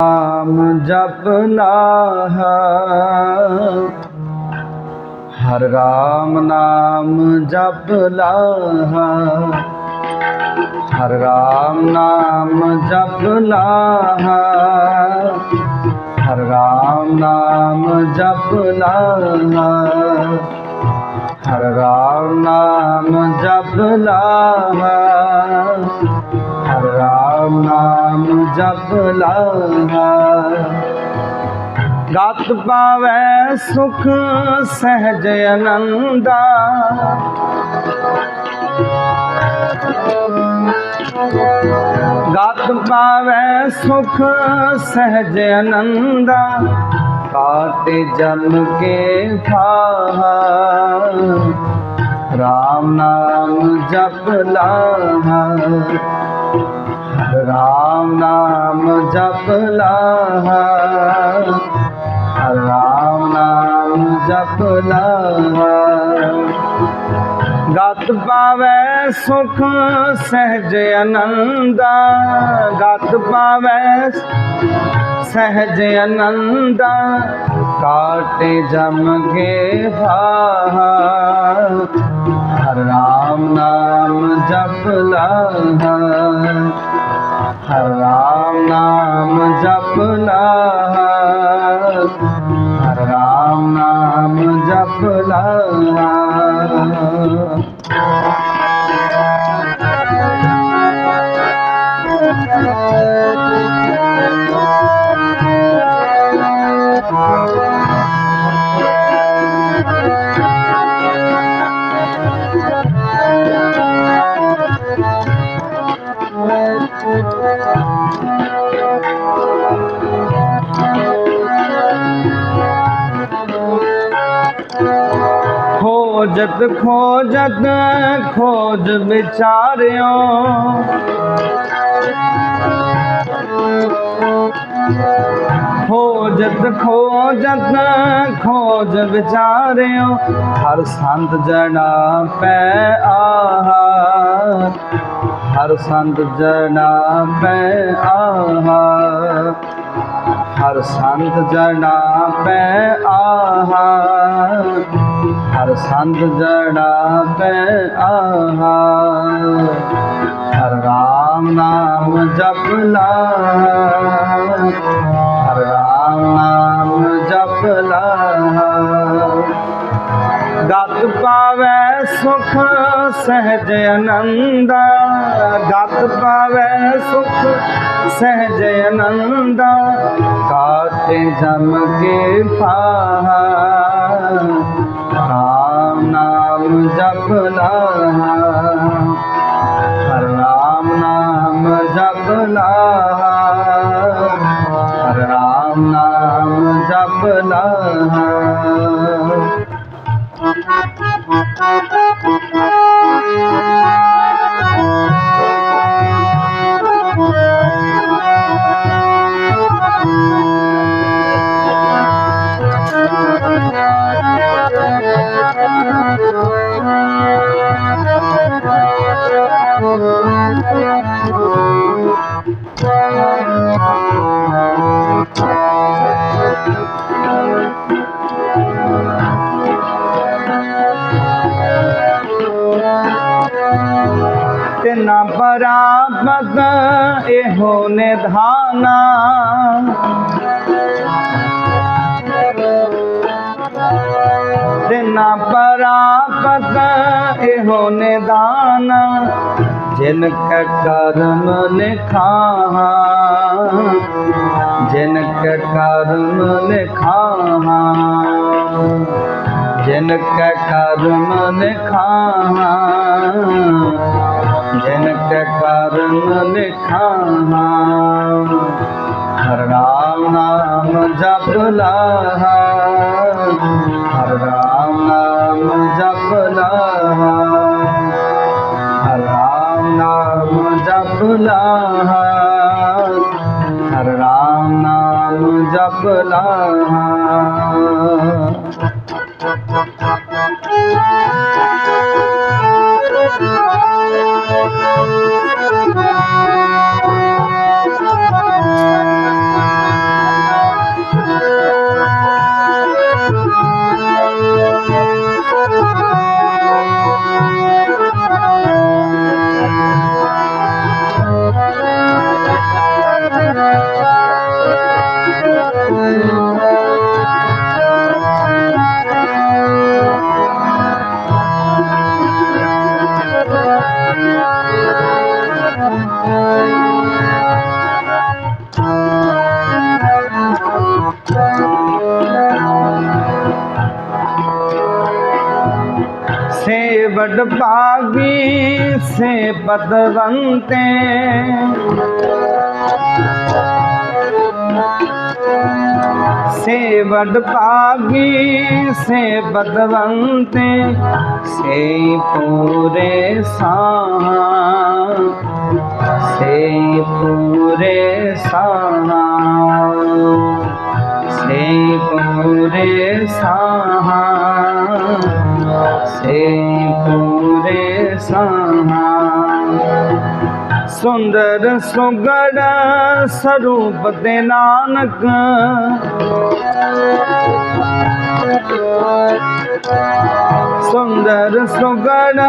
ਨਾਮ ਜਪਨਾ ਹਰ ਰਾਮ ਨਾਮ ਜਪ ਲਾਹਾ ਹਰ ਰਾਮ ਨਾਮ ਜਪ ਲਾਹਾ ਹਰ ਰਾਮ ਨਾਮ ਜਪ ਲਾਹਾ ਹਰ ਰਾਮ ਨਾਮ ਜਪ ਲਾਹਾ ਹਰ ਰਾਮ ਨਾਮ ਜਪ ਲਾਹਾ। ਗਤ ਪਾਵੈ ਸੁਖ ਸਹਜ ਅਨੰਦਾ ਗਤ ਪਾਵੈ ਸੁਖ ਸਹਿਜ ਅਨੰਦਾ ਕਾਟੇ ਜਨ ਕੇ ਫਾਹਾ ਰਾਮ ਨਾਮ ਜਪ ਲਾਹਾ। ਰਾਮ ਨਾਮ ਜਪ ਲਾਹਾ। ਰਾਮ ਨਾਮ ਜਪ ਲਾਹਾ। ਗਤ ਪਾਵੈ ਸੁਖ ਸਹਜ ਅਨੰਦਾ ਗਤ ਪਾਵੈ ਸਹਿਜ ਅਨੰਦਾ ਕਾਟੇ ਜਮ ਕੇ ਫਾਹਾ ਹਰ ਰਾਮ ਨਾਮ ਜਪ ਲਾਹਾ। राम राम नाम जपना राम राम नाम जपना ਖੋਜਤ ਖੋਜਤ ਖੋਜ ਵਿਚਾਰਿਓ। ਖੋਜਤ ਖੋਜਤ ਖੋਜ ਵਿਚਾਰਿਓ। ਹਰ ਸੰਤ ਜਣਾ ਪੈ ਆਹਾ ਹਰ ਸੰਤ ਜਣਾ ਪੈ ਆਹਾ। ਹਰ ਸੰਤ ਜਣਾ ਪੈ ਆਹਾ। ਹਰ ਸੰਤ ਜਣਾ ਪੈ ਆਹਾ। ਹਰ ਰਾਮ ਨਾਮ ਜਪ ਲਾ ਹਰ ਰਾਮ ਨਾਮ ਜਪ ਲਾ ਗਤ ਪਾਵੈ ਸੁਖ ਸਹਜ ਅਨੰਦਾ ਗਤ ਪਾਵੈ ਸੁਖ ਸਹਜ ਅਨੰਦਾ ਕਾਟੇ ਜਮ ਕੇ ਫਾਹਾ ਰਾਮ ਨਾਮ ਜਪ ਤਿਨਾ ਪਰਾਪਤ ਇਹੋ ਨਿਧਾਨਾ ਤਿਨਾ ਪਰਾਪਤ ਇਹੋ ਨਿਧਾਨਾ ਜਿਨ ਕੈ ਕਰਮ ਲਿਖਾਹਾ ਜਿਨ ਕੈ ਕਰਮ ਲਿਖਾਹਾ ਜਿਨ ਕੈ ਕਰਮ ਲਿਖਾਹਾ ਜਿਨ ਕੈ ਕਰਮ ਲਿਖਾਹਾ ਹਰ ਰਾਮ ਨਾਮ ਜਪ ਲਾਹਾ। ਹਰ ਰਾਮ ਨਾਮ ਜਪ ਲਾਹਾ। ਹਰ ਰਾਮ ਨਾਮ ਜਪ ਲਾਹਾ। ਹਰ वड पागी से बदवंते से वड पागी से बदवंते से पूरे साहा से पूरे साहा से पूरे साहा से ਸਾਹ। ਸੁੰਦਰ ਸੁਗੜ ਸਰੂਪ ਦੇ ਨਾਨਕ। ਸੁੰਦਰ ਸੁਗੜ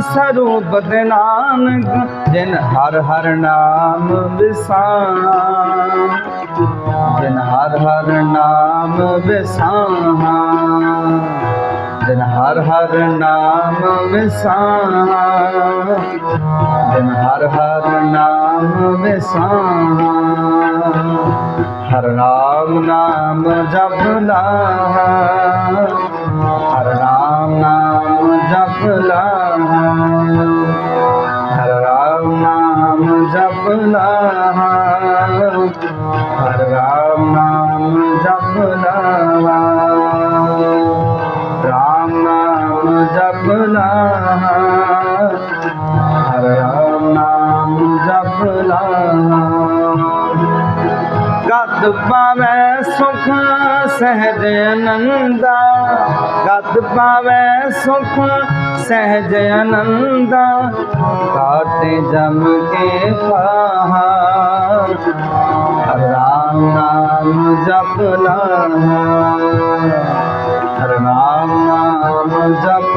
ਸਰੂਪ ਦੇ ਨਾਨਕ, ਜਿਨ ਹਰ ਹਰ ਨਾਮ ਵਿਸਾਣਾ ਜਿਨ ਹਰ ਹਰ ਨਾਮ ਵਿਸਾਣਾ ਜਿਨ ਹਰ ਹਰ ਨਾਮ ਵਿਸਾਣਾ ਜਿਨ ਹਰ ਹਰ ਨਾਮ ਵਿਸਾਣਾ ਹਰ ਨਾਮ ਨਾਮ ਜਪ ਲਾ ਹਰ ਨਾਮ ਨਾਮ ਜਪ ਲਾ ਹਰ ਰਾਮ ਨਾਮ ਜਪ ਲਾ ਹਰ ਰਾਮ ਨਾਮ ਗਤ ਪਾਵੈ ਸੁਖ, ਸਹਿਜ ਅਨੰਦਾ ਗਤ ਪਾਵੈ ਸੁਖ, ਸਹਿਜ ਅਨੰਦਾ ਕਾਟੇ ਜਮ ਕੇ ਪਾਹਾ। ਰਾਮ ਨਾਮ ਜਪ ਲਾ ਨਾਮ ਨਾਮ ਜਪ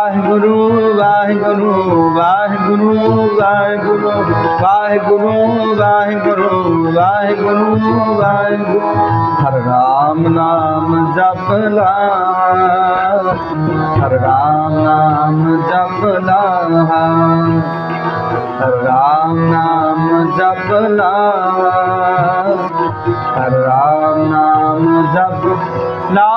ਵਾਹਿਗੁਰੂ ਵਾਹਿਗੁਰੂ ਵਾਹਿਗੁਰੂ ਵਾਹਿਗੁਰੂ ਵਾਹਿਗੁਰੂ ਵਾਹਿਗੁਰੂ ਵਾਹਿਗੁਰੂ ਵਾਹਿਗੁਰੂ। ਹਰ ਰਾਮ ਨਾਮ ਜਪ ਲਾ ਹਰ ਰਾਮ ਨਾਮ ਜਪ ਲਾ ਹਰ ਰਾਮ ਨਾਮ ਜਪ ਲਾ ਹਰ ਰਾਮ ਨਾਮ ਜਪ ਲਾ